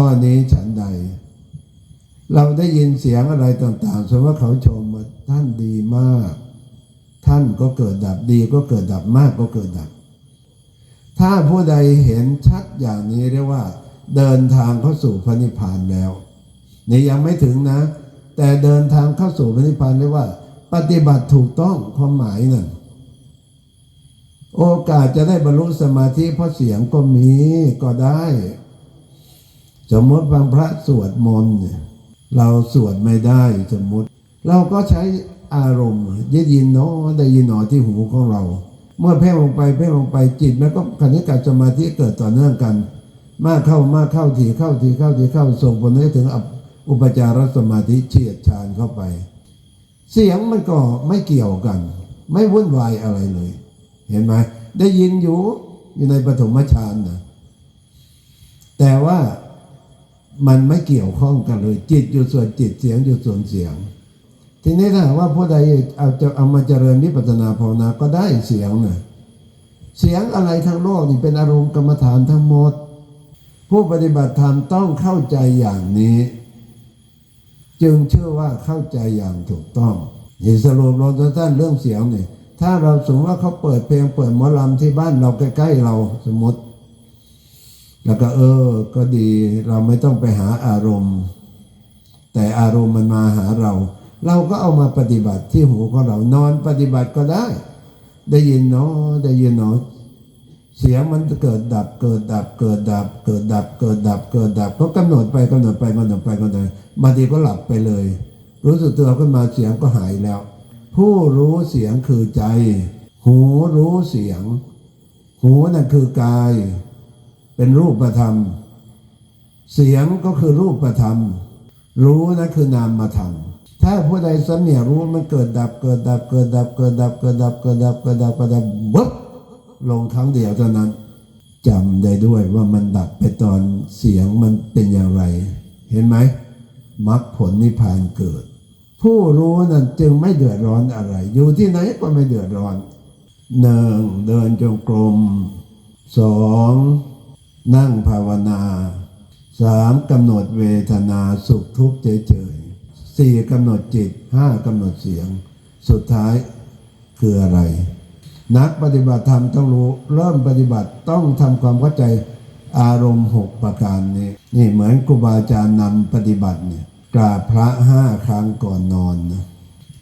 ข้อนี้ฉันใด เราได้ยินเสียงอะไรต่างๆสมมติว่าเขาชมว่าท่านดีมาก ท่านก็เกิดดับดีก็เกิดดับมากก็เกิดดับ ถ้าผู้ใดเห็นชัดอย่างนี้เรียกว่า เดินทางเข้าสู่พระนิพพานแล้วนี่ยังไม่ถึงนะ แต่เดินทางเข้าสู่พระนิพพานเรียกว่า ปฏิบัติถูกต้องความหมายนั่นโอกาสจะได้บรรลุสมาธิเพราะเสียงก็มีก็ได้ สมมติฟังพระสวดมนต์เนี่ยเราสวดไม่ได้สมมติ เราก็ใช้อารมณ์ได้ยินเนาะได้ยินหนอที่หูของเรา เมื่อเพ่งลงไปเพ่งลงไปจิตมันก็คณิกาสมาธิเกิดต่อเนื่องกัน มากเข้ามากเข้าทีเข้าทีเข้าทีเข้าส่งผลให้ถึงอุปจารสมาธิเฉียดชานเข้าไป เสียงมันก็ไม่เกี่ยวกัน ไม่วุ่นวายอะไรเลย เห็นไหมได้ยินอยู่อยู่ในปฐมฌานนะแต่ว่า มันไม่เกี่ยวข้องกันเลย จิตอยู่ส่วนจิตเสียงอยู่ส่วนเสียง ทีนี้ถ้าว่าผู้ใดเอาจะเอามาเจริญวิปัสนาภาวนาก็ได้เสียงนะเสียงอะไรทั้งโลกนี่เป็นอารมณ์กรรมฐานทั้งหมด ผู้ปฏิบัติธรรมต้องเข้าใจอย่างนี้ จึงเชื่อว่าเข้าใจอย่างถูกต้องนี่สรุปลงสั้นเรื่องเสียงเนี่ยถ้าเราสมมติว่าเขาเปิดเพลงเปิดหมอลำที่บ้านเราใกล้ๆเราสมมติ แล้วก็เออ ก็ดีเราไม่ต้องไปหาอารมณ์ แต่อารมณ์มันมาหาเรา เราก็เอามาปฏิบัติที่หูของเรานอนปฏิบัติก็ได้ ได้ยินเนาะได้ยินเนาะเสียงมันเกิดดับเกิดดับเกิดดับ เกิดดับ เกิดดับ เกิดดับก็กำหนดไปกำหนดไปกำหนดไปกำหนดไปบางทีก็หลับไปเลย รู้สึกตัวขึ้นมาเสียงก็หายแล้ว ผู้รู้เสียงคือใจ หูรู้เสียง หูนั่นคือกาย เป็นรูปธรรม เสียงก็คือรูปธรรม รู้นั่นคือนามธรรมถ้าผู้ใดสำเนียรู้มันเกิดดับเกิดดับเกิดดับเกิดดับเกิดดับเกิดดับเกิดดับเกิดดับวับลงครั้งเดียวเท่านั้นจำได้ด้วยว่ามันดับไปตอนเสียงมันเป็นอย่างไร เห็นไหมมรรคผลนิพพานเกิด ผู้รู้นั้นจึงไม่เดือดร้อนอะไร อยู่ที่ไหนก็ไม่เดือดร้อนหนึ่งเดินจงกรมสอง นั่งภาวนาสามกำหนดเวทนาสุขทุกข์เฉยๆสี่กำหนดจิตห้ากำหนดเสียง สุดท้ายคืออะไร นักปฏิบัติธรรมต้องรู้เริ่มปฏิบัติต้องทำความเข้าใจอารมณ์หกประการนี้นี่เหมือนครูบาอาจารย์นำปฏิบัติเนี่ยกราบพระห้าครั้งก่อนนอนนะ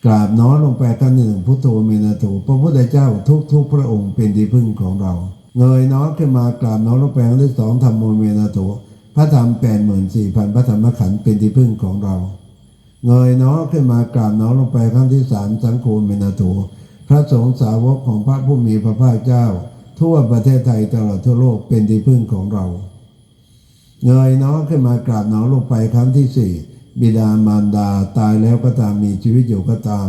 กราบน้อลงไปกันหนึ่งพุทโธเมนะโถพระพุทธเจ้าทุกทุกๆพระองค์เป็นที่พึ่งของเรา เงยน้อขึ้นมากราบน้อลงไปครั้งที่สองธรรมโมเมนะโถพระธรรมแปดหมื่นสี่พันพระธรรมขันธ์เป็นที่พึ่งของเรา เงยน้อขึ้นมากราบน้อลงไปครั้งที่สามสังโฆเมนาโถพระสงฆ์สาวกของพระผู้มีพระภาคเจ้า ทั่วประเทศไทยตลอดทั่วโลกเป็นที่พึ่งของเรา เงยน้อขึ้นมากราบน้อลงไปครั้งที่สี่บิดามารดาตายแล้วก็ตามมีชีวิตอยู่ก็ตาม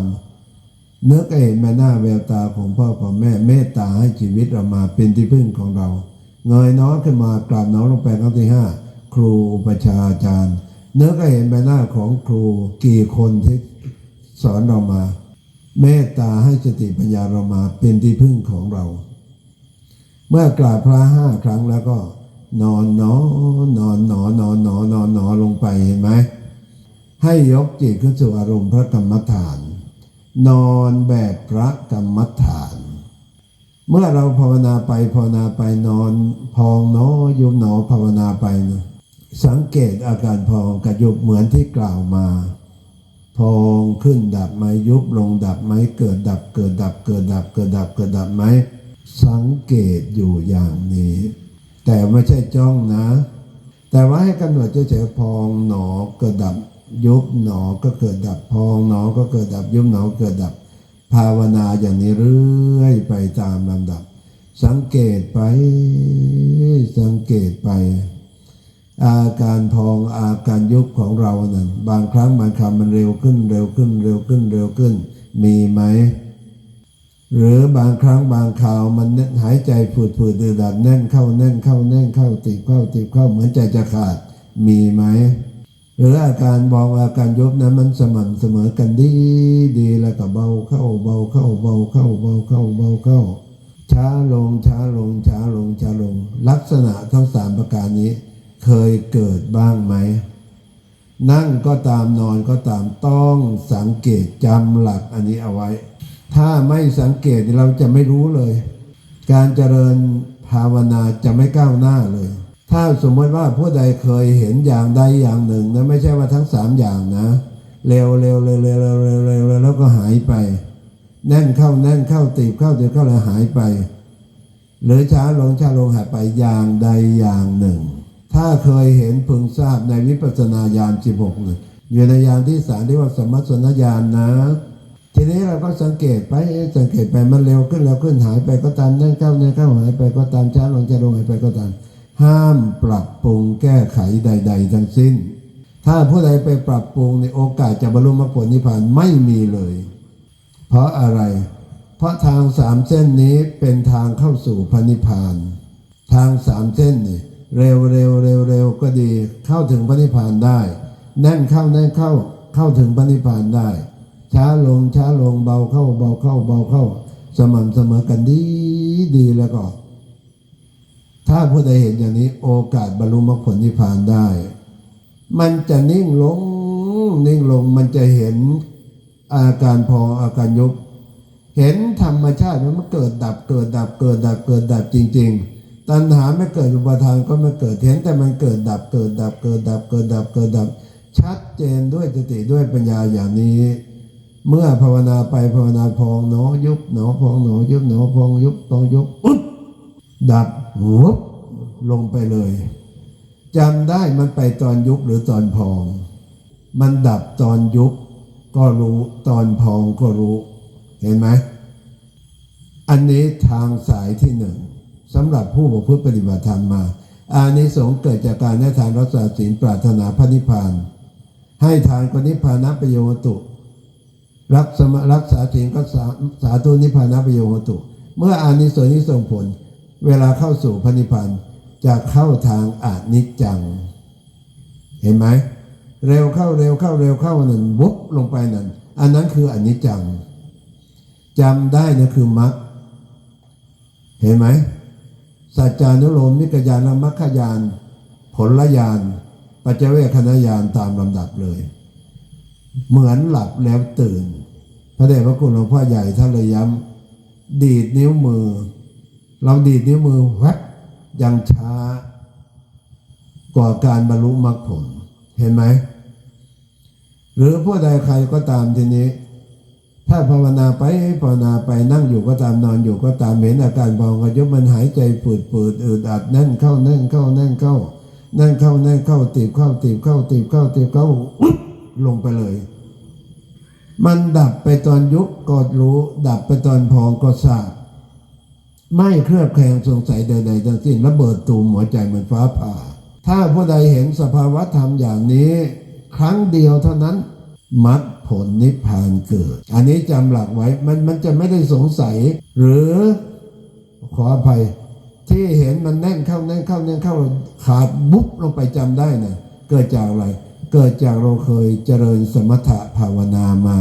นื้อเห็นใบหน้าแววตาของพ่อของแม่เมตตาให้ชีวิตเรามาเป็นที่พึ่งของเรา เงยน้อขึ้นมากราบน้อลงไปครั้งที่ห้าครูอุปชาอาจารย์เนื้อก็เห็นใบหน้าของครูกี่คนที่สอนเรามา เมตตาให้สติปัญญาเรามาเป็นที่พึ่งของเรา เมื่อกราบพระห้าครั้งแล้วก็ นอนนอนอนนอนอนนอนอนหนอลงไปเห็นไหมให้ยกจิตขึ้นสู่อารมณ์พระกรรมฐาน นอนแบบพระกรรมฐาน เมื่อเราภาวนาไปภาวนาไปนอน พองหนอยุบหนอภาวนาไปนะสังเกตอาการพองกับยุบเหมือนที่กล่าวมา พองขึ้นดับไหมยุบลงดับไหมเกิดดับเกิดดับเกิดดับเกิดดับเกิดดับไหมสังเกตอยู่อย่างนี้ แต่ไม่ใช่จ้องนะ แต่ว่าให้กำหนดเฉยๆพองหนอเกิดดับ ยุบหนอก็เกิดดับพองหนอก็เกิดดับยุบหนอเกิดดับ ภาวนาอย่างนี้เรื่อยไปตามลำดับ สังเกตไป สังเกตไป อาการพองอาการยุบของเรานั้นบางครั้งบางคำมันเร็วขึ้นเร็วขึ้นเร็วขึ้นเร็วขึ้น มีไหมหรือบางครั้งบางคราวมันแน่นหายใจฝืดฝืดดืดดัดแน่นเข้าแน่นเข้าแน่นเข้าติดเข้าติดเข้าเหมือนใจจะขาดมีไหม หรืออาการบองอาการยบนั้นมันสม่ำเสมอกันดีดีแล้วก็เบาเข้าเบาเข้าเบาเข้าเบาเข้าเบาเข้า ช้าลงช้าลงช้าลงช้าลง ลักษณะทั้งสามประการนี้ เคยเกิดบ้างไหม นั่งก็ตามนอนก็ตามต้องสังเกตจำหลักอันนี้เอาไว้ ถ้าไม่สังเกตเราจะไม่รู้เลย การเจริญภาวนาจะไม่ก้าวหน้าเลย ถ้าสมมติว่าผู้ใดเคยเห็นอย่างใดอย่างหนึ่งนะไม่ใช่ว่าทั้งสามอย่างนะเร็วเร็วเร็วเร็วเร็วเร็วเร็วแล้วก็หายไป แน่นเข้าแน่นเข้าตีบเข้าตีบเข้าแล้วหายไป หรือช้าลงช้าลงหายไปอย่างใดอย่างหนึ่ง ถ้าเคยเห็นพึงทราบในวิปัสสนาญาณสิบหกเลยอยู่ในญาณที่สามที่ว่าสมัสนญาณนะ ทีนี้เราก็สังเกตไปสังเกตไปมันเร็วขึ้นเร็วขึ้นหายไปก็ตามแน่นเข้าแน่นเข้าหายไปก็ตามช้าลงช้าลงหายไปก็ตาม ห้ามปรับปรุงแก้ไขใด ๆ ทั้งสิ้น ถ้าผู้ใดไปปรับปรุงในโอกาสจะบรรลุมรรคผลนิพพานไม่มีเลย เพราะอะไร เพราะทางสามเส้นนี้เป็นทางเข้าสู่พระนิพพาน ทางสามเส้นนี่เร็วเร็วเร็วเร็วก็ดีเข้าถึงพระนิพพานได้ แน่นเข้าแน่นเข้าเข้าถึงพระนิพพานได้ ช้าลงช้าลงเบาเข้าเบาเข้าเบาเข้า สม่ำเสมอกันดีดีแล้วก็ ถ้าผู้ใดเห็นอย่างนี้โอกาสบรรลุมรรคผลนิพพานได้ มันจะนิ่งลงนิ่งลงมันจะเห็นอาการพองอาการยุบเห็นธรรมชาติมันเกิดดับเกิดดับเกิดดับเกิดดับจริง ๆ ตัณหาไม่เกิดอุปทานก็ไม่เกิดเห็นแต่มันเกิดดับเกิดดับเกิดดับเกิดดับเกิดดับ ชัดเจนด้วยสติด้วยปัญญาอย่างนี้ เมื่อภาวนาไปภาวนาพองหนอยุบหนอพองหนอยุบหนอพองยุบพองยุบอุ๊บ ดับวุบลงไปเลยจำได้มันไปตอนยุบหรือตอนพอง มันดับตอนยุบก็รู้ตอนพองก็รู้ เห็นไหมอันนี้ทางสายที่หนึ่งสำหรับผู้ประพฤติปฏิบัติธรรมมาอานิสงส์เกิดจากการให้ทานรักษาศีลปรารถนาพระนิพพาน ให้ทานก็นิพพานะประโยชน์ตุ รักสมรักษาศีลก็สาสาธุนิพพานะประโยชน์ตุ เมื่ออานิสงส์นี้ส่งผล เวลาเข้าสู่พระนิพพานจะเข้าทางอานิจจัง เห็นไหมเร็วเข้าเร็วเข้าเร็วเข้านั่นวุบลงไปนั่นอันนั้นคืออนิจจังจำได้นะคือมรรคเห็นไหมสัจจานุโลมมิกยานมัคคยาน ผลยานปัจเจเวคณยานตามลำดับเลย เหมือนหลับแล้วตื่น พระเดชพระคุณหลวงพ่อใหญ่ท่านเลยย้ำดีดนิ้วมือ เราดีดนิ้วมือแวบยังช้ากว่าการบรรลุมรรคผล เห็นไหม หรือผู้ใดใครก็ตามทีนี้ ถ้าภาวนาไปภาวนาไปนั่งอยู่ก็ตามนอนอยู่ก็ตามเห็นอาการเบากระยุบมันหายใจปืดปืดอืดอัดแน่นเข้าแน่นเข้าแน่นเข้าแน่นเข้าแน่นเข้าตีบเข้าตีบเข้าตีบเข้าตีบเข้าลงไปเลย มันดับไปตอนยุบก็รู้ ดับไปตอนพองก็ทราบ ไม่เครือบแคลงสงสัยใดๆทั้งสิ้นระเบิดตูมหัวใจเหมือนฟ้าผ่า ถ้าผู้ใดเห็นสภาวะธรรมอย่างนี้ ครั้งเดียวเท่านั้นมรรคผลนิพพานเกิด อันนี้จำหลักไว้มันมันจะไม่ได้สงสัย หรือขออภัยที่เห็นมันแน่นเข้าแน่นเข้าแน่นเข้าขาดบุ๊บลงไปจำได้นะเกิดจากอะไร เกิดจากเราเคยเจริญสมถะภาวนามา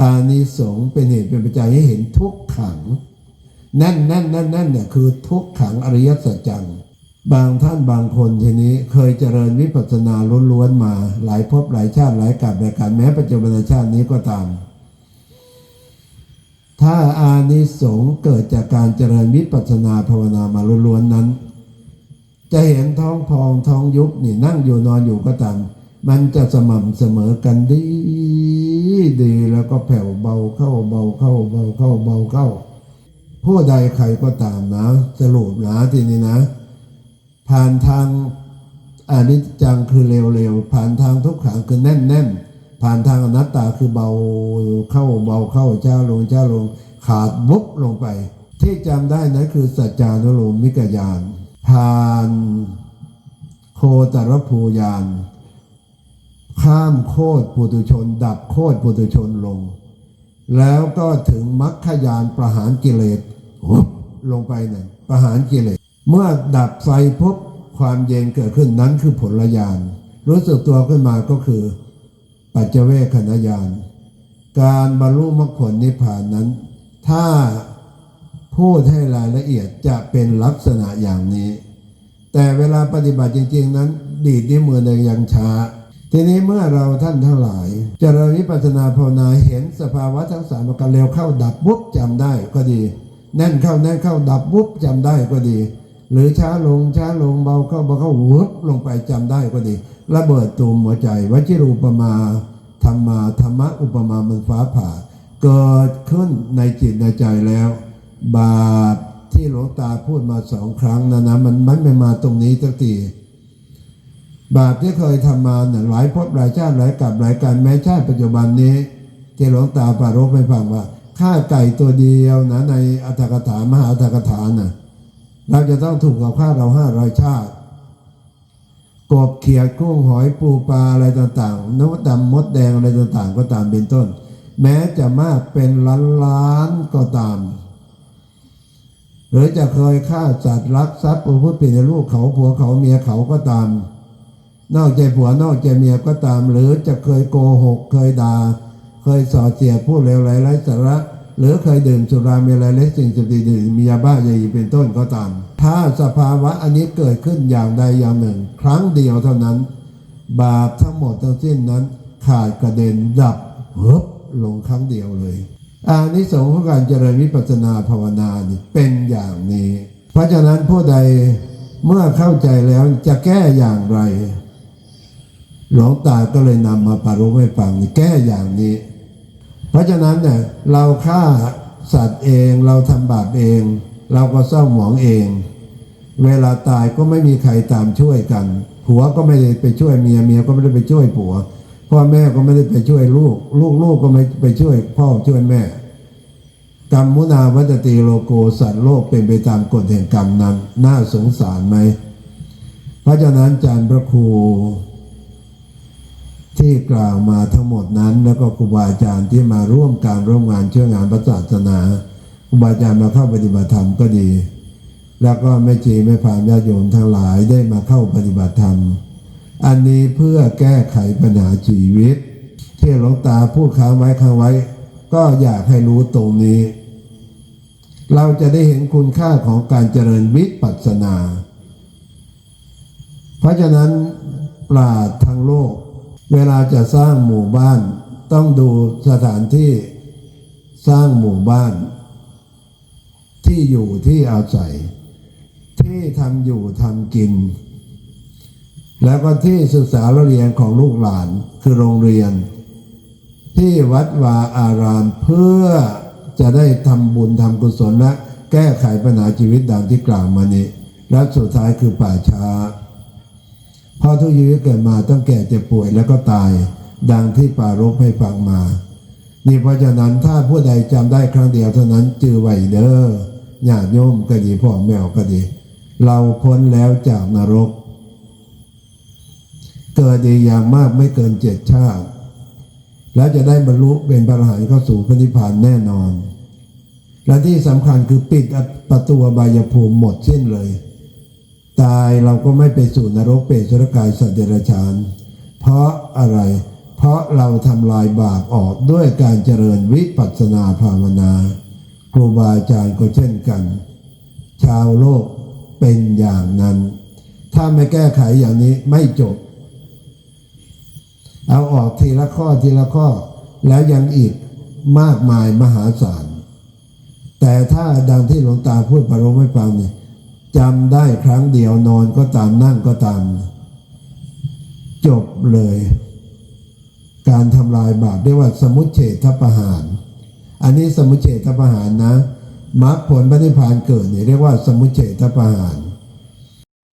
อานิสงส์เป็นเหตุเป็นปัจจัยให้เห็นทุกขัง แน่นแน่นแน่นแน่นเนี่ยคือทุกขังอริยสัจจัง บางท่านบางคนทีนี้เคยเจริญวิปัสสนาล้วนๆมา หลายภพหลายชาติหลายกับหลายการแม้ปัจจุบันชาตินี้ก็ตาม ถ้าอานิสงส์เกิดจากการเจริญวิปัสสนาภาวนามาล้วนๆนั้น จะเห็นท้องพองท้องยุบนี่นั่งอยู่นอนอยู่ก็ตามมันจะสม่ำเสมอกันดีดีแล้วก็แผ่วเบาเข้าเบาเข้าเบาเข้าเบาเข้า ผู้ใดใครก็ตามนะสรุปนะทีนี้นะ ผ่านทางอันิจจังคือเร็วๆผ่านทางทุกขังคือแน่นๆ ผ่านทางอนัตตาคือเบาเข้าเบาเข้าเจ้าลงเจ้าลงขาดบุบลงไป ที่จำได้นะคือสัจจานุโลมมิกยานผ่านโคตรภูยานข้ามโคตรปุตุชน ดับโคตรปุตุชนลง แล้วก็ถึงมรรคยานประหารกิเลส ลงไปเนั่นประหารกิเลสเมื่อดับไฟพบความเย็นเกิดขึ้นนั้นคือผลยานรู้สึกตัวขึ้นมาก็คือ ปัจเจเวคขณยานการบรรลุมรรคผลนิพพานนั้น ถ้าพูดให้รายละเอียดจะเป็นลักษณะอย่างนี้ แต่เวลาปฏิบัติจริง ๆ นั้น ดีดนิ้วมือในยยังช้า ทีนี้เมื่อเราท่านทั้งหลายเจริญวิปัสสนาภาวนาเห็นสภาวะทั้งสามประการเร็วเข้าดับวุบจำได้ก็ดี แน่นเข้าแน่นเข้าดับวุบจำได้ก็ดี หรือช้าลงช้าลงเบาเข้าเบาเข้าวุบลงไปจำได้ก็ดี ระเบิดตูมหัวใจวชิรูปมาธรรมาธรรมะอุปมามันฟ้าผ่า เกิดขึ้นในจิตในใจแล้ว บาปที่หลวงตาพูดมาสองครั้งนะนะมันมันไม่มาตรงนี้สักทีบาปที่เคยทำมาเนี่ยหลายภพหลายชาติหลายกับหลายการแม้ชาติปัจจุบันนี้ที่หลวงตาปารบให้ฟังว่า ฆ่าไก่ตัวเดียวนะในอัตถกถามหาอัตถกถานะเราจะต้องถูกกับฆ่าเราห้าร้อยชาติกบเขียดกุ้งหอยปูปลาอะไรต่างๆนกดำมดแดงอะไรต่างๆ ก็ตามเป็นต้น แม้จะมากเป็นล้านล้านๆก็ตาม หรือจะเคยฆ่าสัตว์รักทรัพย์ประพฤติผิดในลูกเขาผัวเขาเมียเขาก็ตาม นอกใจผัวนอกใจเมียก็ตาม หรือจะเคยโกหกเคยด่า เคยส่อเสียดพูดเลวไหลไร้สาระหรือเคยดื่มสุรามีอะไรเล็กสิ่งเสพติดดื่มมียาบ้ายาอีเป็นต้นก็ตาม ถ้าสภาวะอันนี้เกิดขึ้นอย่างใดอย่างหนึ่ง ครั้งเดียวเท่านั้น บาปทั้งหมดทั้งสิ้นนั้น ขาดกระเด็นดับเฮิบลงครั้งเดียวเลยอานิสงส์ของการเจริญวิปัสสนาภาวนานี่เป็นอย่างนี้ เพราะฉะนั้นผู้ใดเมื่อเข้าใจแล้วจะแก้อย่างไร หลวงตาก็เลยนำมาปรารภให้ฟังแก้อย่างนี้ เพราะฉะนั้นเนี่ยเราฆ่าสัตว์เองเราทำบาปเอง เราก็เศร้าหมองเอง เวลาตายก็ไม่มีใครตามช่วยกัน ผัวก็ไม่ได้ไปช่วยเมียเมียก็ไม่ได้ไปช่วยผัว พ่อแม่ก็ไม่ได้ไปช่วยลูก ลูกลูกก็ไม่ไปช่วย พ่อช่วยแม่กรรมมุนาวัตติโลโกสัตว์โลกเป็นไปตามกฎแห่งกรรมนั้น น่าสงสารไหม เพราะฉะนั้นอาจารย์พระครู ที่กล่าวมาทั้งหมดนั้น แล้วก็ครูบาอาจารย์ที่มาร่วมการร่วมงานช่วยงานพระศาสนาครูบาอาจารย์มาเข้าปฏิบัติธรรมก็ดี แล้วก็แม่จีแม่พามญาติโยมทั้งหลายได้มาเข้าปฏิบัติธรรม อันนี้เพื่อแก้ไขปัญหาชีวิต ที่หลวงตาพูดค้างไว้ค้างไว้ ก็อยากให้รู้ตรงนี้ เราจะได้เห็นคุณค่าของการเจริญวิปัสสนา เพราะฉะนั้นปราดทางโลก เวลาจะสร้างหมู่บ้าน ต้องดูสถานที่สร้างหมู่บ้าน ที่อยู่ที่อาศัย ที่ทำอยู่ทำกิน แล้วก็ที่ศึกษาเรียนของลูกหลานคือโรงเรียน ที่วัดวาอารามเพื่อจะได้ทำบุญทำกุศลและแก้ไขปัญหาชีวิตดังที่กล่าวมานี้ และสุดท้ายคือป่าช้า ราะทุกชีวิตเกิดมาต้องแก่เจ็บป่วยแล้วก็ตาย ดังที่ปารบให้ฟังมา นี่เพราะฉะนั้นถ้าผู้ใดจำได้ครั้งเดียวเท่านั้นจือไหวเด้อญาติโยมก็ดีพ่อแม่ก็ดี เราพ้นแล้วจากนรก เกิดดีอย่างมากไม่เกินเจ็ดชาติ แล้วจะได้บรรลุเป็นพระอรหันต์เข้าสู่พระนิพพานแน่นอน และที่สำคัญคือปิดประตูบายภูมิหมดสิ้นเลย ตายเราก็ไม่ไปสู่นรกเปรตสุรกายสัตว์เดรัจฉาน เพราะอะไร เพราะเราทำลายบาปออกด้วยการเจริญวิปัสสนาภาวนา ครูบาอาจารย์ก็เช่นกัน ชาวโลกเป็นอย่างนั้น ถ้าไม่แก้ไขอย่างนี้ไม่จบ เอาออกทีละข้อทีละข้อ แล้วยังอีกมากมายมหาศาล แต่ถ้าดังที่หลวงตาพูดปรารภให้ฟังเนี่ย จำได้ครั้งเดียวนอนก็ตามนั่งก็ตาม จบเลย การทำลายบาปเรียกว่าสมุจเฉทประหาร อันนี้สมุจเฉทประหารนะมรรคผลปฏิพพานเกิดเนี่ยเรียกว่าสมุจเฉทประหาร